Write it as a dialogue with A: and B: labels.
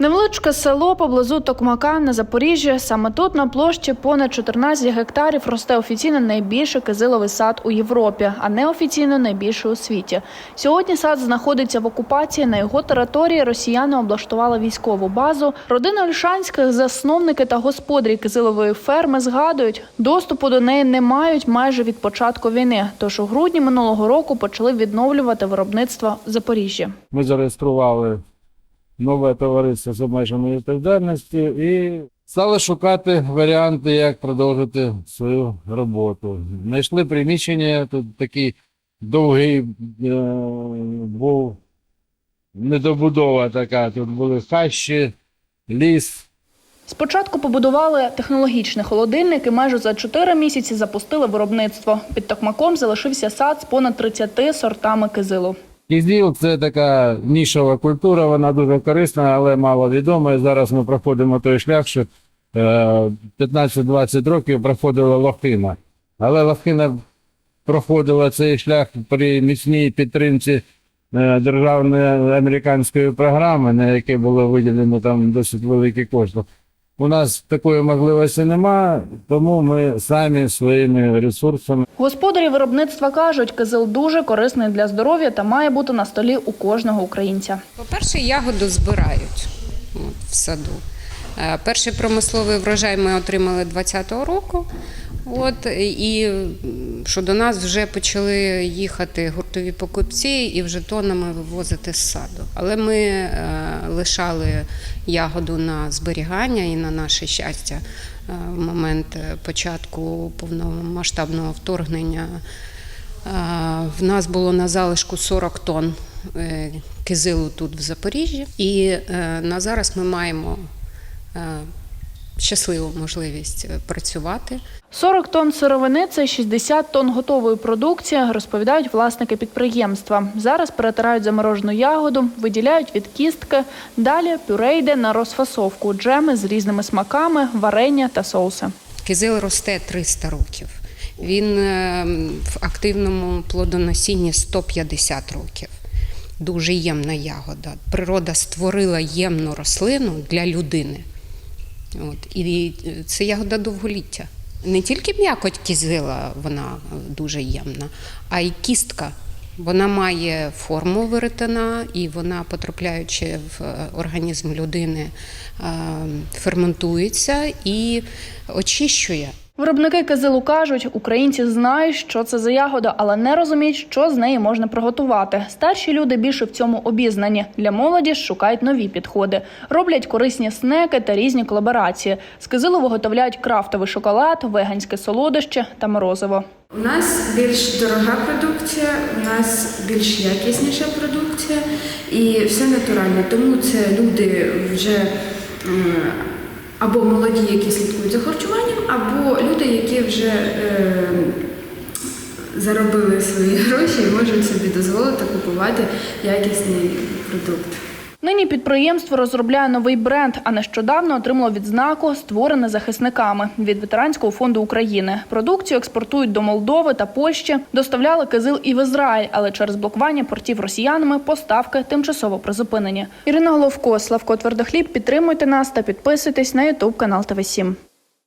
A: Невеличке село поблизу Токмака на Запоріжжі. Саме тут на площі понад 14 гектарів росте офіційно найбільший кизиловий сад у Європі, а неофіційно найбільший у світі. Сьогодні сад знаходиться в окупації. На його території росіяни облаштували військову базу. Родина Ольшанських, засновники та господарі кизилової ферми згадують, доступу до неї не мають майже від початку війни. Тож у грудні минулого року почали відновлювати виробництво в Запоріжжі.
B: Ми зареєстрували нове товариство з обмеженою відповідальністю і стали шукати варіанти, як продовжити свою роботу. Знайшли приміщення, тут такий довгий е, був недобудова така. Тут були хащі, ліс.
A: Спочатку побудували технологічний холодильник і майже за 4 місяці запустили виробництво. Під токмаком залишився сад з понад 30 сортами кизилу.
B: Кізіл це така нішова культура, вона дуже корисна, але мало відома. І зараз ми проходимо той шлях, що е, 15-20 років проходила лохина. Але лохина проходила цей шлях при міцній підтримці е, державної американської програми, на яке було виділено там досить великі кошти. У нас такої можливості нема, тому ми самі своїми ресурсами
A: Господарі виробництва кажуть, кизил дуже корисний для здоров'я та має бути на столі у кожного українця.
C: По-перше, ягоду збирають от, в саду. Е, Перший промисловий врожай ми отримали 2020 року. От, і що до нас вже почали їхати гуртові покупці і вже тонами вивозити з саду. Але ми е, лишали ягоду на зберігання і на наше щастя е, в момент е, початку повномасштабного вторгнення В нас було на залишку 40 тонн кизилу тут в Запоріжжі, і на зараз ми маємо щасливу можливість е, працювати.
A: 40 тонн сировини це 60 тонн готової продукції, розповідають власники підприємства. Зараз перетирають заморожену ягоду, виділяють від кістки. Далі пюре йде на розфасовку, джеми з різними смаками, варення та соуси.
C: Кизил росте 300 років. Він е, в активному плодоносінні 150 років. Дуже ємна ягода. Природа створила ємну рослину для людини. От. І це ягода довголіття. Не тільки м'якоть кізила, вона дуже ємна, а й кістка. Вона має форму веретена, і вона, потрапляючи в е, організм людини, е, ферментується і очищує.
A: Виробники кизилу кажуть, українці знають, що це за ягода, але не розуміють, що з неї можна приготувати. Старші люди більше в цьому обізнані. Для молоді шукають нові підходи. Роблять корисні снеки та різні колаборації. З кизилу виготовляють крафтовий шоколад, веганське солодище та морозиво.
D: У нас більш дорога продукція, у нас більш якісніша продукція і все натуральне. Тому це люди вже або молоді, які слідкують за харчуванням, або люди, які вже е, заробили свої гроші і можуть собі дозволити купувати якісний продукт.
A: Нині підприємство розробляє новий бренд, а нещодавно отримало відзнаку створене захисниками від ветеранського фонду України. Продукцію експортують до Молдови та Польщі. Доставляли кизил і в Ізраїль, але через блокування портів росіянами поставки тимчасово призупинені. Ірина Головко, Славко Твердохліб. Підтримуйте нас та підписуйтесь на Ютуб канал ТВ 7